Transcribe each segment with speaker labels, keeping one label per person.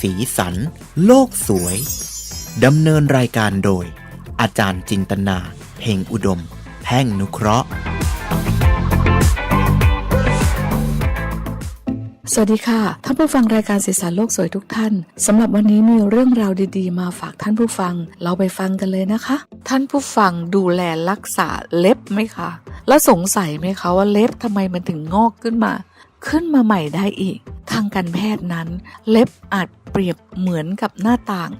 Speaker 1: สีสัน โลกสวย ดำเนินรายการโดย อาจารย์จินตนาเพ่งอุดม แพ่งนุเคราะห์
Speaker 2: สวัสดีค่ะท่านผู้ฟังรายการสีสันโลกสวยทุกท่านสำหรับวันนี้มีเรื่องราวดีๆ มาฝากท่านผู้ฟัง เราไปฟังกันเลยนะคะ ท่านผู้ฟังดูแลรักษาเล็บไหมคะ แล้วสงสัยไหมคะว่าเล็บทำไมมันถึงงอกขึ้นมา ขึ้นมาใหม่ได้อีก ทางการแพทย์นั้น เล็บอาจเปรียบเหมือนกับหน้าต่าง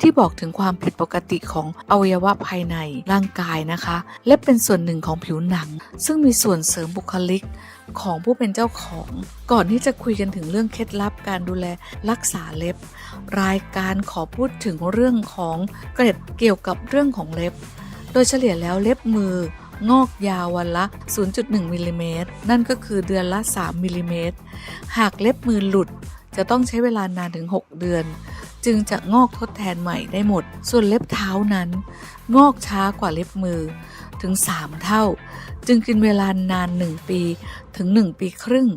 Speaker 2: ที่บอกถึงความผิดปกติของอวัยวะภายในร่างกายนะคะเล็บเป็นส่วนหนึ่งของผิวหนัง ซึ่งมีส่วนเสริมบุคลิกของผู้เป็นเจ้าของ ก่อนที่จะคุยกันถึงเรื่องเคล็ดลับการดูแลรักษาเล็บ รายการขอพูดถึงเรื่องของเกร็ดเกี่ยวกับเรื่องของเล็บ โดยเฉลี่ยแล้วเล็บมือ งอกยาววันละ 0.1มิลลิเมตรนั่นก็คือเดือนละ 3มิลลิเมตรหากเล็บมือหลุดจะต้องใช้เวลานานถึง 6 เดือน จึงจะงอกทดแทนใหม่ได้หมด ส่วนเล็บเท้านั้น งอกช้ากว่าเล็บมือถึง 3 เท่า จึงกินเวลานาน 1 ปีถึง 1 ปีครึ่ง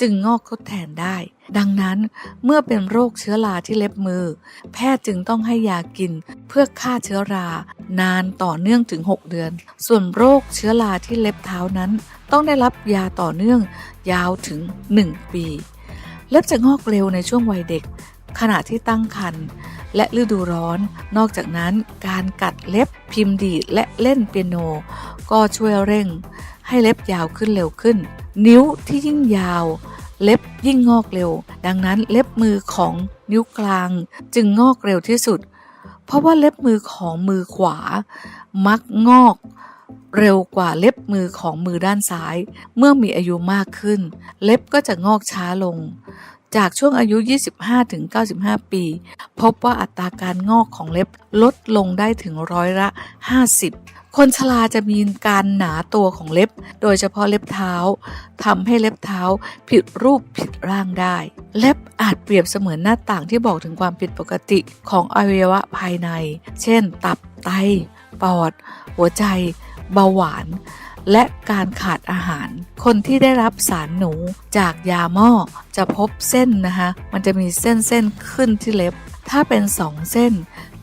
Speaker 2: จึงงอกทดแทนได้ ดังนั้นเมื่อเป็นโรคเชื้อราที่เล็บมือ แพทย์จึงต้องให้ยากินเพื่อฆ่าเชื้อรา นานต่อเนื่องถึง 6 เดือน ส่วนโรคเชื้อราที่เล็บเท้านั้น ต้องได้รับยาต่อเนื่องยาวถึง 1 ปี เล็บจะงอกเร็วในช่วงวัยเด็ก ขณะที่ตั้งครรภ์และฤดูร้อน นอกจากนั้นการกัดเล็บพิมพ์ดีดและเล่นเปียโน ก็ช่วยเร่ง ให้เล็บยาวขึ้นเร็วขึ้น นิ้วที่ยิ่งยาว เล็บยิ่งงอกเร็ว ดังนั้นเล็บมือของนิ้วกลางจึงงอกเร็วที่สุด เพราะว่าเล็บมือของมือขวา มักงอกเร็วกว่าเล็บมือของมือด้านซ้าย เมื่อมีอายุมากขึ้น เล็บก็จะงอกช้าลง จากช่วงอายุ 25-95 ปี พบว่าอัตราการงอกของเล็บลดลงได้ถึงร้อยละ 50 คนชราจะมีการหนาตัวของเล็บ โดยเฉพาะเล็บเท้าทำให้เล็บเท้าผิดรูปผิดร่างได้ เล็บอาจเปรียบเสมือนหน้าต่างที่บอกถึงความผิดปกติของอวัยวะภายใน เช่น ตับไต ปอด หัวใจ เบาหวาน และการขาดอาหาร คนที่ได้รับสารหนูจากยาหม้อจะพบเส้นนะคะ มันจะมีเส้นเส้นขึ้นที่เล็บ ถ้าเป็นสองเส้น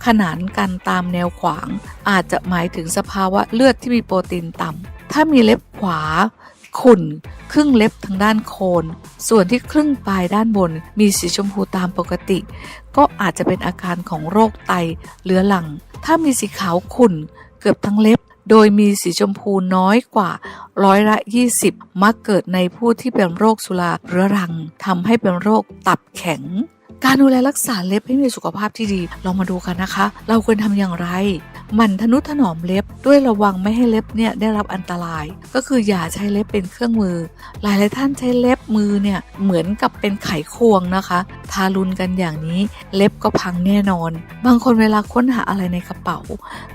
Speaker 2: ขนานกันตามแนวขวาง อาจจะหมายถึงสภาวะเลือดที่มีโปรตีนต่ำ ถ้ามีเล็บขวา ขุ่น ครึ่งเล็บทางด้านโคน ส่วนที่ครึ่งปลายด้านบน มีสีชมพูตามปกติ ก็อาจจะเป็นอาการของโรคไตเรื้อรัง ถ้ามีสีขาวขุ่น เกือบทั้งเล็บโดยมีสีชมพูน้อยกว่าร้อยละ 20 มักเกิดในผู้ที่เป็นโรคสุราเรื้อรังทำให้เป็นโรคตับแข็ง การดูแลรักษาเล็บให้มีสุขภาพที่ดีลองมาดูกันนะคะ เราควรทำอย่างไรหมั่นทนุถนอมเล็บด้วยระวังไม่ให้เล็บเนี่ยได้รับอันตราย ก็คืออย่าใช้เล็บเป็นเครื่องมือ หลายหลายท่านใช้เล็บมือเนี่ยเหมือนกับเป็นไขควงนะคะ ทารุณกันอย่างนี้เล็บก็พังแน่นอน บางคนเวลาค้นหาอะไรในกระเป๋า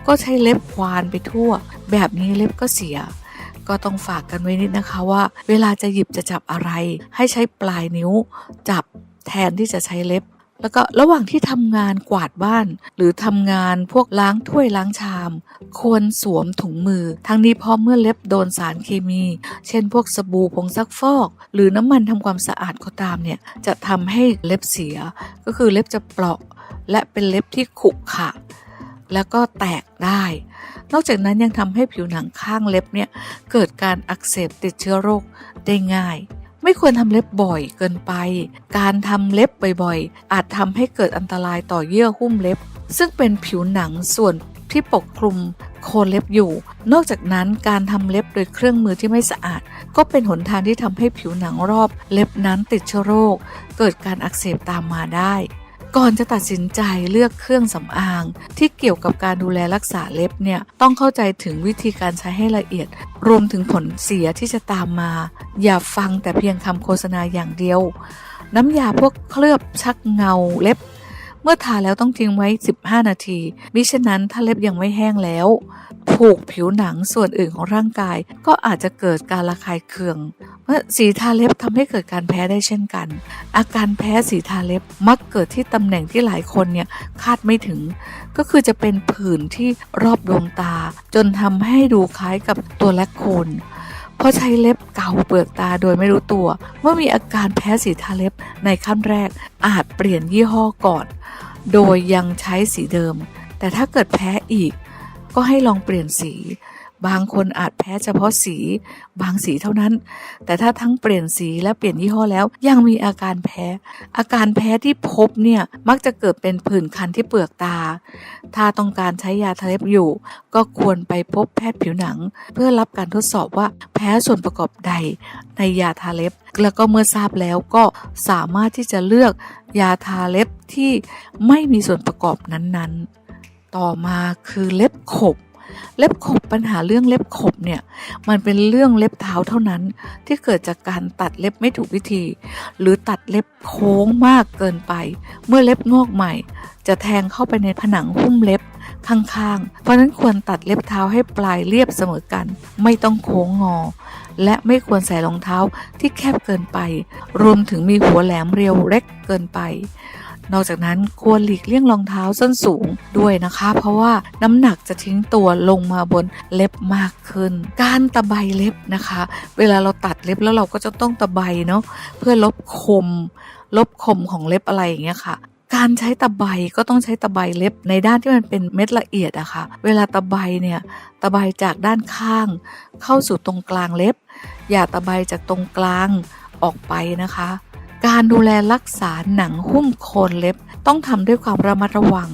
Speaker 2: ก็ใช้เล็บควานไปทั่ว แบบนี้เล็บก็เสียก็ต้องฝากกันไว้นิดนะคะว่า เวลาจะหยิบจะจับอะไร ให้ใช้ปลายนิ้วจับ แทนที่จะใช้เล็บ แล้วก็ระหว่างที่ทำงานกวาดบ้าน หรือทำงานพวกล้างถ้วยล้างชาม ควรสวมถุงมือ ทั้งนี้เพราะเมื่อเล็บโดนสารเคมี เช่น พวกสบู่ผงซักฟอก หรือน้ำมันทำความสะอาดก็ตามเนี่ยจะทำให้เล็บเสีย ก็คือเล็บจะเปราะ และเป็นเล็บที่ขรุขระแล้วก็แตกได้ นอกจากนั้นยังทำให้ผิวหนังข้างเล็บเนี่ยเกิดการอักเสบติดเชื้อโรคได้ง่าย ไม่ควรทำเล็บบ่อยเกินไป การทำเล็บบ่อยๆ อาจทำให้เกิดอันตรายต่อเยื่อหุ้มเล็บ ซึ่งเป็นผิวหนังส่วนที่ปกคลุมโคนเล็บอยู่ นอกจากนั้นการทำเล็บโดยเครื่องมือที่ไม่สะอาด ก็เป็นหนทางที่ทำให้ผิวหนังรอบ เล็บนั้นติดเชื้อโรค เกิดการอักเสบตามมาได้ ก่อนจะตัดสินใจเลือกเครื่องสำอาง ที่เกี่ยวกับการดูแลรักษาเล็บเนี่ยต้องเข้าใจถึงวิธีการใช้ให้ละเอียด รวมถึงผลเสียที่จะตามมา อย่าฟังแต่เพียงคำโฆษณาอย่างเดียว น้ำยาพวกเคลือบชักเงาเล็บ เมื่อทาแล้วต้องทิ้งไว้ 15 นาทีมิฉะนั้นถ้าเล็บยังไม่แห้งแล้วผูกผิวหนังส่วนอื่นของร่างกาย ก็อาจจะเกิดการระคายเคือง เมื่อสีทาเล็บทำให้เกิดการแพ้ได้เช่นกัน อาการแพ้สีทาเล็บมักเกิดที่ตำแหน่งที่หลายคนเนี่ยคาดไม่ถึง ก็คือจะเป็นผื่นที่รอบดวงตา จนทำให้ดูคล้ายกับตัวแลคโคน เพราะใช้เล็บเกาเปลือกตาโดยไม่รู้ตัว เมื่อมีอาการแพ้สีทาเล็บในขั้นแรกอาจเปลี่ยนยี่ห้อก่อน โดยยังใช้สีเดิม แต่ถ้าเกิดแพ้อีก ก็ให้ลองเปลี่ยนสี บางคนอาจแพ้เฉพาะสีบางสีเท่านั้น แต่ถ้าทั้งเปลี่ยนสีและเปลี่ยนยี่ห้อแล้วยังมีอาการแพ้ อาการแพ้ที่พบเนี่ยมักจะเกิดเป็นผื่นคันที่เปลือกตา ถ้าต้องการใช้ยาทาเล็บอยู่ ก็ควรไปพบแพทย์ผิวหนัง เพื่อรับการทดสอบว่าแพ้ส่วนประกอบใดในยาทาเล็บ แล้วก็เมื่อทราบแล้วก็สามารถที่จะเลือกยาทาเล็บที่ไม่มีส่วนประกอบนั้นๆ ต่อมาคือเล็บขบ เล็บขบปัญหาเรื่องเล็บขบเนี่ยมันเป็นเรื่องเล็บเท้าเท่านั้น ที่เกิดจากการตัดเล็บไม่ถูกวิธี หรือตัดเล็บโค้งมากเกินไป เมื่อเล็บงอกใหม่ จะแทงเข้าไปในผนังหุ้มเล็บข้างๆ เพราะฉะนั้นควรตัดเล็บเท้าให้ปลายเรียบเสมอกัน ไม่ต้องโค้งงอ และไม่ควรใส่รองเท้าที่แคบเกินไป รวมถึงมีหัวแหลมเรียวเล็กเกินไป นอกจากนั้นควรหลีกเลี่ยงรองเท้าส้นสูงด้วยนะคะ เพราะว่าน้ำหนักจะทิ้งตัวลงมาบนเล็บมากขึ้น การตะไบเล็บนะคะ เวลาเราตัดเล็บแล้วเราก็จะต้องตะไบเนาะเพื่อลบคม ลบคมของเล็บอะไรอย่างเงี้ยค่ะการใช้ตะไบก็ต้องใช้ตะไบเล็บในด้านที่มันเป็นเม็ดละเอียดอะค่ะ เวลาตะไบเนี่ยตะไบจากด้านข้าง เข้าสู่ตรงกลางเล็บ อย่าตะไบจากตรงกลางออกไปนะคะ การดูแลรักษาหนังหุ้มโคนเล็บ ต้องทำด้วยความระมัดระวัง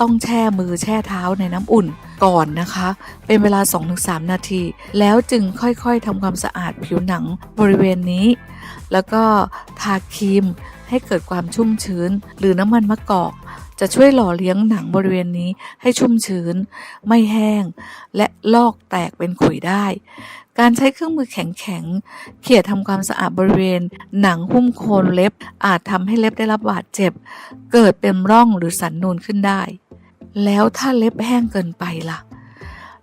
Speaker 2: ต้องแช่มือแช่เท้าในน้ำอุ่นก่อนนะคะ เป็นเวลา 2-3 นาที แล้วจึงค่อยๆทำความสะอาดผิวหนังบริเวณนี้ แล้วก็ทาครีม ให้เกิดความชุ่มชื้น หรือน้ำมันมะกอก จะช่วยหล่อเลี้ยงหนังบริเวณนี้ให้ชุ่มชื้น ไม่แห้ง และลอกแตกเป็นขุยได้ การใช้เครื่องมือแข็งๆเขี่ยทำความสะอาดบริเวณ หนังหุ้มโคนเล็บ อาจทำให้เล็บได้รับบาดเจ็บ เกิดเป็นร่องหรือสันนูนขึ้นได้ แล้วถ้าเล็บแห้งเกินไปล่ะ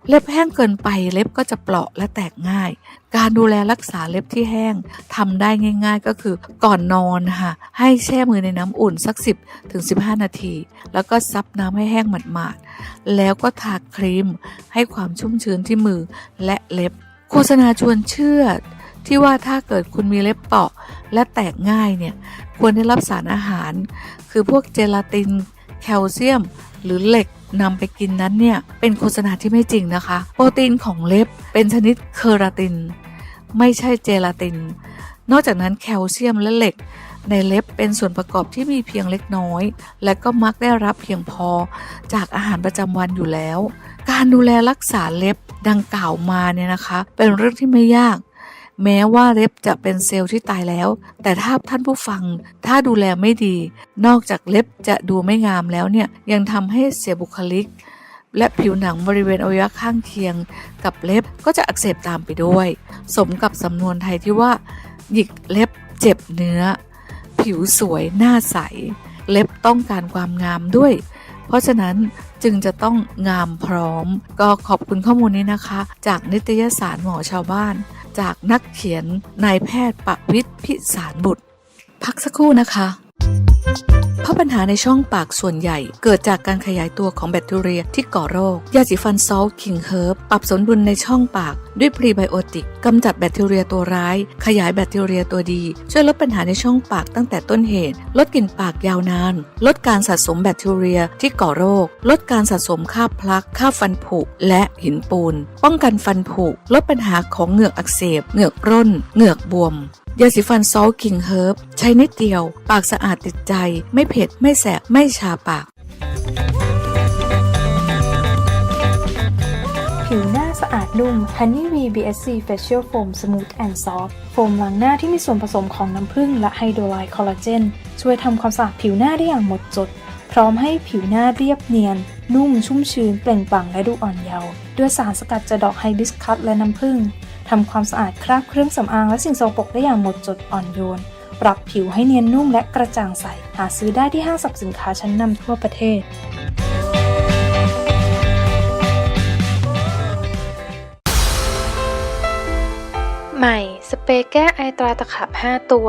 Speaker 2: เล็บแห้งเกินไปเล็บก็จะเปราะและแตกง่าย การดูแลรักษาเล็บที่แห้งทำได้ง่ายๆ ก็คือก่อนนอนค่ะ ให้แช่มือในน้ำอุ่นสัก 10ถึง15 นาที แล้วก็ซับน้ำให้แห้งหมาดๆ แล้วก็ทาครีม ให้ความชุ่มชื้นที่มือและเล็บ โฆษณาชวนเชื่อที่ว่าถ้าเกิดคุณมีเล็บเปราะและแตกง่ายเนี่ยควรได้รับสารอาหาร คือพวกเจลาติน แคลเซียม หรือเหล็ก นำไปกินนั้นเนี่ยเป็นโฆษณาที่ไม่จริงนะคะ โปรตีนของเล็บเป็นชนิดเคอราติน ไม่ใช่เจลาติน นอกจากนั้นแคลเซียมและเหล็ก ในเล็บเป็นส่วนประกอบที่มีเพียงเล็กน้อย และก็มักได้รับเพียงพอจากอาหารประจำวันอยู่แล้ว การดูแลรักษาเล็บดังกล่าวมาเนี่ยนะคะ เป็นเรื่องที่ไม่ยาก แม้ว่าเล็บจะเป็นเซลล์ที่ตายแล้ว แต่ถ้าท่านผู้ฟัง ถ้าดูแลไม่ดี นอกจากเล็บจะดูไม่งามแล้วเนี่ยยังทำให้เสียบุคลิก และผิวหนังบริเวณอวัยวะข้างเคียง กับเล็บก็จะอักเสบตามไปด้วย สมกับสำนวนไทยที่ว่า หยิกเล็บเจ็บเนื้อ ผิวสวยหน้าใส เล็บต้องการความงามด้วย เพราะฉะนั้นจึงจะต้องงามพร้อม ก็ขอบคุณข้อมูลนี้นะคะ จากนิตยสารหมอชาวบ้าน จากนักเขียนนายแพทย์ประวิทย์พิสารบุตร พักสักครู่นะคะ เพราะปัญหาในช่องปากส่วนใหญ่เกิดจากการขยายตัวของแบคทีเรียที่ก่อโรค ยาสีฟันซอลคิงเฮิร์บปรับสมดุลในช่องปากด้วยพรีไบโอติกกำจัดแบคทีเรียตัวร้าย ขยายแบคทีเรียตัวดี ช่วยลดปัญหาในช่องปากตั้งแต่ต้นเหตุ ลดกลิ่นปากยาวนาน ลดการสะสมแบคทีเรียที่ก่อโรค ลดการสะสมคราบพลักคราบฟันผุและหินปูน ป้องกันฟันผุลดปัญหาของเหงือกอักเสบ เหงือกร่น เหงือกบวม ยาสีฟันซอลคิงเฮิร์บใช้นิดเดียว ปากสะอาดติดใจ ไม่เผ็ด ไม่แสบ ไม่ชาปาก
Speaker 3: ผิวหน้าสะอาดนุ่ม Honey V BSC Facial Foam Smooth and Soft โฟมล้างหน้าที่มีส่วนผสมของน้ำผึ้งและไฮโดรไลท์คอลลาเจน ช่วยทำความสะอาดผิวหน้าได้อย่างหมดจด พร้อมให้ผิวหน้าเรียบเนียน นุ่มชุ่มชื้นเปล่งปลั่งและดูอ่อนเยาว์ด้วยสารสกัดจากดอกไฮบิสคัสและน้ำผึ้ง ทำความสะอาดคราบเครื่องสำอางและสิ่งสกปรกได้อย่างหมดจดอ่อนโยน ปรับผิวให้เนียนนุ่มและกระจ่างใส หาซื้อได้ที่ห้างสรรพสินค้าชั้นนำทั่วประเทศ
Speaker 4: ใหม่ สเปรย์แก้ไอตราตะขับ 5 ตัว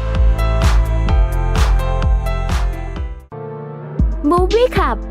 Speaker 4: Movie Club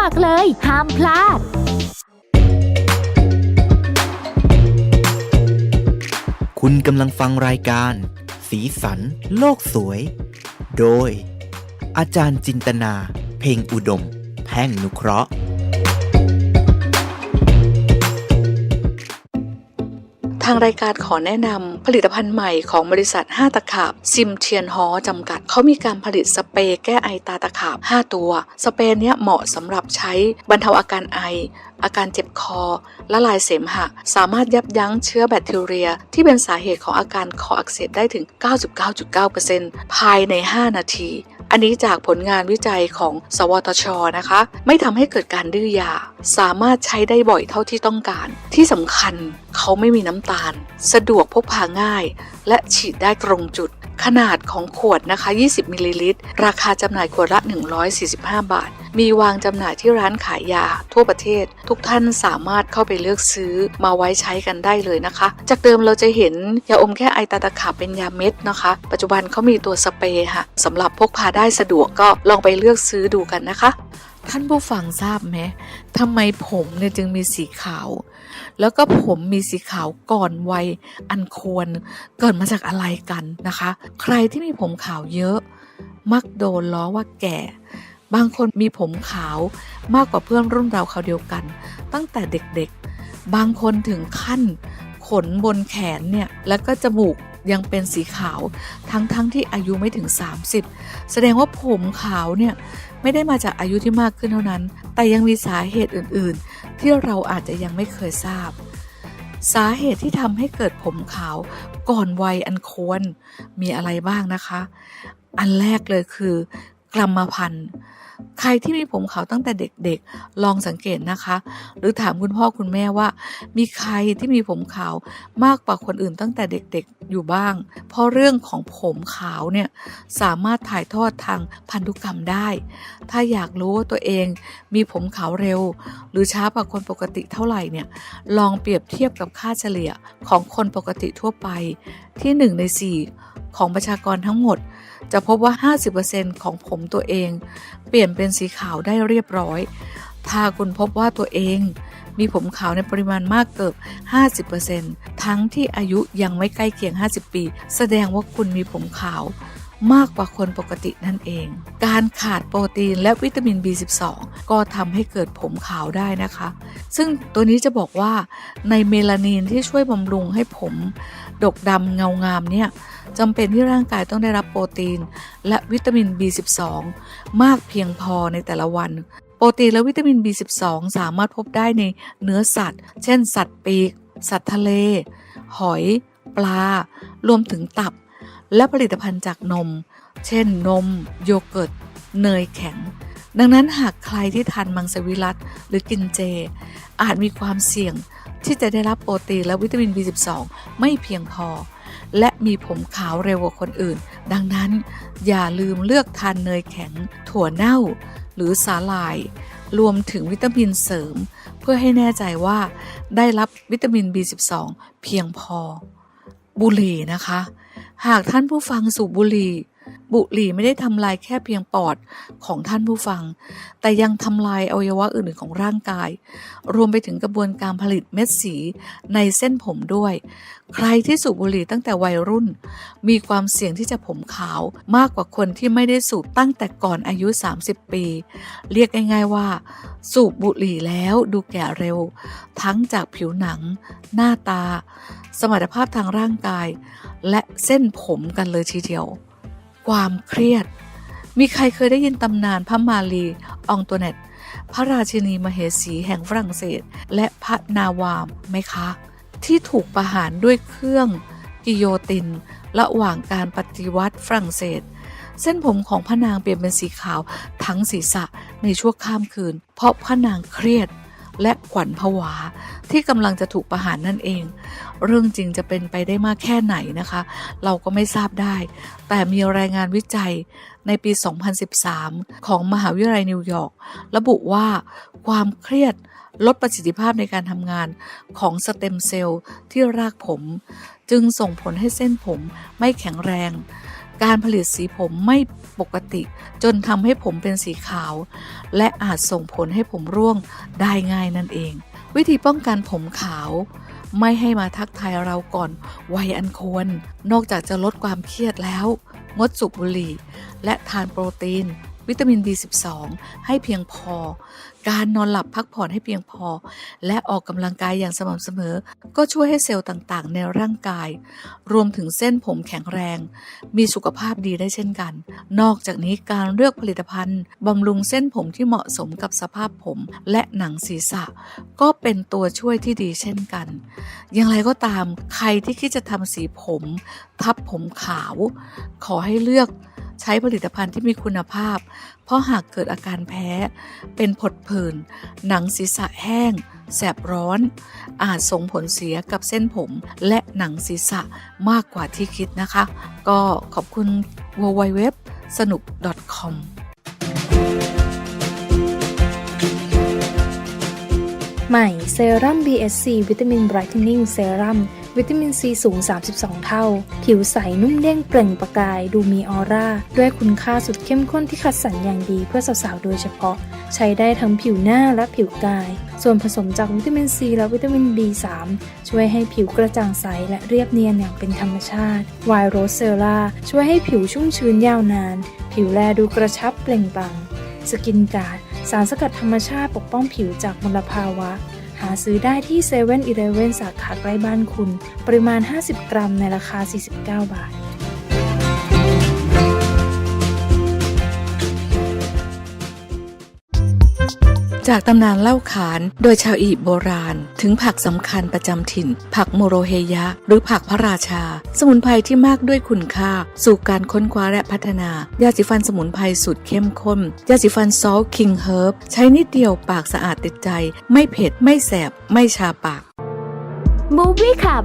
Speaker 4: มัครเลย ห้ามพลาด
Speaker 1: คุณกำลังฟังรายการ สีสัน โลกสวย โดย อาจารย์จินตนา เพ่งอุดม แพ่งนุเคราะห์
Speaker 2: ทางรายการขอแนะนำผลิตภัณฑ์ใหม่ของบริษัท 5 ตะขาบซิมเทียนฮอจำกัด เขามีการผลิตสเปรย์แก้ไอตาตะขาบ 5 ตัว สเปรย์เนี้ยเหมาะสำหรับใช้บรรเทาอาการไอ อาการเจ็บคอ ละลายเสมหะ สามารถยับยั้งเชื้อแบคทีเรีย ที่เป็นสาเหตุของอาการคออักเสบได้ถึง 99.9%ภายใน 5 นาที อันนี้จากผลงานวิจัยของ สวทชนะคะ ไม่ทำให้เกิดการดื้อยา สามารถใช้ได้บ่อยเท่าที่ต้องการ ที่สำคัญเขาไม่มีน้ำตาล สะดวกพกพาง่าย และฉีดได้ตรงจุด ขนาดของขวดนะคะ 20 มิลลิลิตร ราคาจำหน่ายขวดละ 145 บาท มีวางจำหน่ายที่ร้านขายยาทั่วประเทศ ทุกท่านสามารถเข้าไปเลือกซื้อมาไว้ใช้กันได้เลยนะคะ จากเดิมเราจะเห็นยาอมแค่ไอตาตะขาบเป็นยาเม็ดนะคะ ปัจจุบันเขามีตัวสเปรย์ค่ะสำหรับพกพาได้สะดวกก็ลองไปเลือกซื้อดูกันนะคะ ท่านผู้ฟังทราบไหมทำไมผมเนี่ยจึงมีสีขาว แล้วก็ผมมีสีขาวก่อนวัยอันควร เกิดมาจากอะไรกันนะคะ ใครที่มีผมขาวเยอะ มักโดนล้อว่าแก่ บางคนมีผมขาวมากกว่าเพื่อนรุ่นเราเขาเดียวกัน ตั้งแต่เด็กๆ บางคนถึงขั้น ขนบนแขนเนี่ย แล้วก็จมูกยังเป็นสีขาวทั้งๆทที่อายุไม่ถึง 30 แสดงว่าผมขาวเนี่ย ไม่ได้มาจากอายุที่มากขึ้นเท่านั้น แต่ยังมีสาเหตุอื่นๆ ที่เราอาจจะยังไม่เคยทราบ สาเหตุที่ทำให้เกิดผมขาวก่อนวัยอันควรมีอะไรบ้างนะคะ อันแรกเลยคือกรรมพันธุ์ ใครที่มีผมขาวตั้งแต่เด็กๆ ลองสังเกตนะคะ หรือถามคุณพ่อคุณแม่ว่า มีใครที่มีผมขาวมากกว่าคนอื่นตั้งแต่เด็กๆอยู่บ้าง เพราะเรื่องของผมขาวเนี่ยสามารถถ่ายทอดทางพันธุกรรมได้ ถ้าอยากรู้ว่าตัวเองมีผมขาวเร็ว หรือช้ากว่าคนปกติเท่าไหร่เนี่ยลองเปรียบเทียบกับค่าเฉลี่ยของคนปกติทั่วไปที่1ใน4 ของประชากรทั้งหมด จะพบว่า 50%ของผมตัวเอง เปลี่ยนเป็นสีขาวได้เรียบร้อย ถ้าคุณพบว่าตัวเอง มีผมขาวในปริมาณมากเกือบ 50%ทั้งที่อายุยังไม่ใกล้เคียง 50 ปี แสดงว่าคุณมีผมขาวมากกว่าคนปกตินั่นเอง การขาดโปรตีนและวิตามิน B12 ก็ทำให้เกิดผมขาวได้นะคะ ซึ่งตัวนี้จะบอกว่าในเมลานีนที่ช่วยบำรุงให้ผม ดกดำเงางามเนี่ยจำเป็นที่ร่างกายต้องได้รับโปรตีน และวิตามิน B12 มากเพียงพอในแต่ละวัน โปรตีนและวิตามิน B12 สามารถพบได้ในเนื้อสัตว์ เช่น สัตว์ปีก สัตว์ทะเล หอย ปลา รวมถึงตับ และผลิตภัณฑ์จากนม เช่น นม โยเกิร์ต เนยแข็ง ดังนั้นหากใครที่ทานมังสวิรัตหรือกินเจ อาจมีความเสี่ยง ที่จะได้รับโปรตีนและวิตามิน B12 ไม่เพียงพอ และมีผมขาวเร็วกว่าคนอื่น ดังนั้นอย่าลืมเลือกทานเนยแข็ง ถั่วเน่า หรือสาหร่าย รวมถึงวิตามินเสริม เพื่อให้แน่ใจว่าได้รับวิตามิน B12 เพียงพอ บุหรี่นะคะ หากท่านผู้ฟังสูบบุหรี่ บุหรี่ไม่ได้ทำลายแค่เพียงปอดของท่านผู้ฟัง แต่ยังทำลายอวัยวะอื่นๆของร่างกาย รวมไปถึงกระบวนการผลิตเม็ดสีในเส้นผมด้วย ใครที่สูบบุหรี่ตั้งแต่วัยรุ่น มีความเสี่ยงที่จะผมขาวมากกว่าคนที่ไม่ได้สูบตั้งแต่ก่อนอายุ 30 ปี เรียกง่ายๆว่า สูบบุหรี่แล้วดูแก่เร็ว ทั้งจากผิวหนัง หน้าตา สมรรถภาพทางร่างกาย และเส้นผมกันเลยทีเดียว ความเครียด มีใครเคยได้ยินตำนานพระมารีอองตัวเนตพระราชินีมเหสีแห่งฝรั่งเศส และพระนาวามไหมคะ ที่ถูกประหารด้วยเครื่องกิโยติน ระหว่างการปฏิวัติฝรั่งเศส เส้นผมของพระนางเปลี่ยนเป็นสีขาวทั้งศีรษะในชั่วข้ามคืน เพราะพระนางเครียด และขวัญผวา ที่กำลังจะถูกประหารนั่นเอง เรื่องจริงจะเป็นไปได้มากแค่ไหนนะคะ เราก็ไม่ทราบได้ แต่มีรายงานวิจัยในปี 2013 ของมหาวิทยาลัยนิวยอร์กระบุว่าความเครียดลดประสิทธิภาพในการทำงานของสเต็มเซลล์ที่รากผม จึงส่งผลให้เส้นผมไม่แข็งแรง การผลิตสีผมไม่ปกติ จนทำให้ผมเป็นสีขาว และอาจส่งผลให้ผมร่วงได้ง่ายนั่นเอง วิธีป้องกันผมขาว ไม่ให้มาทักทายเราก่อนวัยอันควร นอกจากจะลดความเครียดแล้ว งดสูบบุหรี่ และทานโปรตีน วิตามิน B12 ให้เพียงพอ การนอนหลับพักผ่อนให้เพียงพอ และออกกำลังกายอย่างสม่ำเสมอ ก็ช่วยให้เซลล์ต่างๆ ในร่างกาย รวมถึงเส้นผมแข็งแรง มีสุขภาพดีได้เช่นกัน นอกจากนี้การเลือกผลิตภัณฑ์บำรุงเส้นผมที่เหมาะสมกับสภาพผมและหนังศีรษะ ก็เป็นตัวช่วยที่ดีเช่นกัน อย่างไรก็ตามใครที่คิดจะทำสีผมทับผมขาว ขอให้เลือกใช้ผลิตภัณฑ์ที่มีคุณภาพ เพราะหากเกิดอาการแพ้ เป็นผดผื่น หนังศีรษะแห้ง แสบร้อน อาจส่งผลเสียกับเส้นผมและหนังศีรษะมากกว่าที่คิดนะคะ ก็ขอบคุณ w w w สนุก .com
Speaker 3: ใหม่เซรั่ม BSC วิตามินไบรท์นิ่งเซรั่ม วิตามินซีสูง 32 เท่า ผิวใสนุ่มเด้งเปล่งประกายดูมีออร่า ด้วยคุณค่าสุดเข้มข้นที่คัดสรรอย่างดีเพื่อสาวๆ โดยเฉพาะ ใช้ได้ทั้งผิวหน้าและผิวกาย ส่วนผสมจากวิตามินซีและวิตามิน B3 ช่วยให้ผิวกระจ่างใสและเรียบเนียนอย่างเป็นธรรมชาติไวโรเซล่าช่วยให้ผิวชุ่มชื้นยาวนาน ผิวแลดูกระชับเปล่งปลั่งสกินการ์ดสารสกัดธรรมชาติปกป้องผิวจากมลภาวะาซื้อได้ที่7 e เ e ่ e อสาขาใกล้บ้านคุณ ปริมาณ 50 กรัมในราคา 49 บาท
Speaker 2: จากตำนานเล่าขานโดยชาวอียิปต์โบราณ ถึงผักสำคัญประจำถิ่น ผักโมโรเฮยะ หรือผักพระราชา สมุนไพรที่มากด้วยคุณค่า สู่การค้นคว้าและพัฒนา ยาสีฟันสมุนไพรสูตรเข้มข้น ยาสีฟันซอลคิงเฮิร์บใช้นิดเดียวปากสะอาดติดใจ ไม่เผ็ดไม่แสบไม่ชาปาก
Speaker 4: Movie Club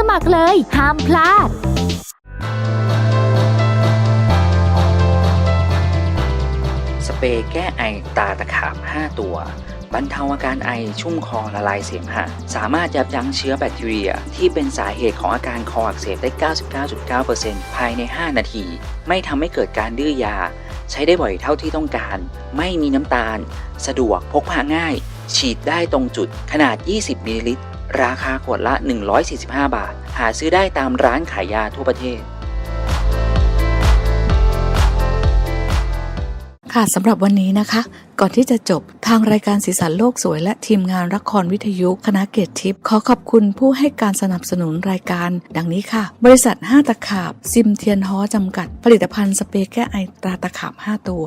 Speaker 4: สมัครเลย ห้ามพลาด
Speaker 5: สเปรย์แก้ไอตาตะขาบ 5 ตัว บรรเทาอาการไอชุ่มคอละลายเสมหะ สามารถยับยั้งเชื้อแบคทีเรีย ที่เป็นสาเหตุของอาการคออักเสบได้ 99.9%ภายใน 5 นาที ไม่ทำให้เกิดการดื้อยา ใช้ได้บ่อยเท่าที่ต้องการ ไม่มีน้ำตาล สะดวกพกพาง่าย ฉีดได้ตรงจุดขนาด 20มิลลิลิตร ราคาขวดละ 145 บาท หาซื้อได้ตามร้านขายยาทั่วประเทศ
Speaker 2: ค่ะสำหรับวันนี้นะคะ ก่อนที่จะจบทางรายการสีสันโลกสวย และทีมงานละครวิทยุคณะเกียรติทิพย์ขอขอบคุณผู้ให้การสนับสนุนรายการ ดังนี้ค่ะ บริษัท 5 ตะขาบ ซิมเทียนฮอจำกัด ผลิตภัณฑ์สเปรย์แก้ไอตราตะขาบ 5 ตัว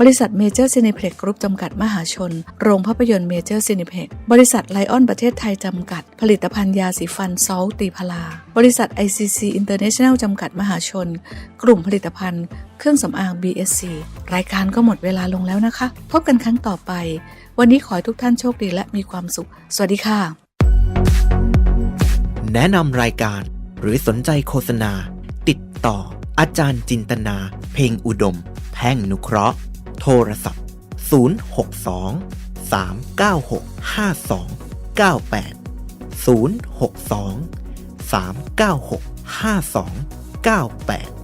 Speaker 2: บริษัทเมเจอร์ซีนิเพล็กกรุ๊ปจำกัดมหาชน โรงภาพยนตร์เมเจอร์ซีนิเพล็กบริษัทไลออนประเทศไทยจำกัด ผลิตภัณฑ์ยาสีฟันซอลตีพลา บริษัท ICC International จำกัดมหาชน กลุ่มผลิตภัณฑ์ เครื่องสำอาง BSC รายการก็หมดเวลาลงแล้วนะคะ พบกันครั้งต่อไป วันนี้ขอให้ทุกท่านโชคดีและมีความสุข สวัสดีค่ะ
Speaker 1: แนะนำรายการหรือสนใจโฆษณา ติดต่อ อาจารย์จินตนา เพลงอุดม แพ่งนุเคราะห์ โทรศัพท์ 062 396 5298 062 396 5298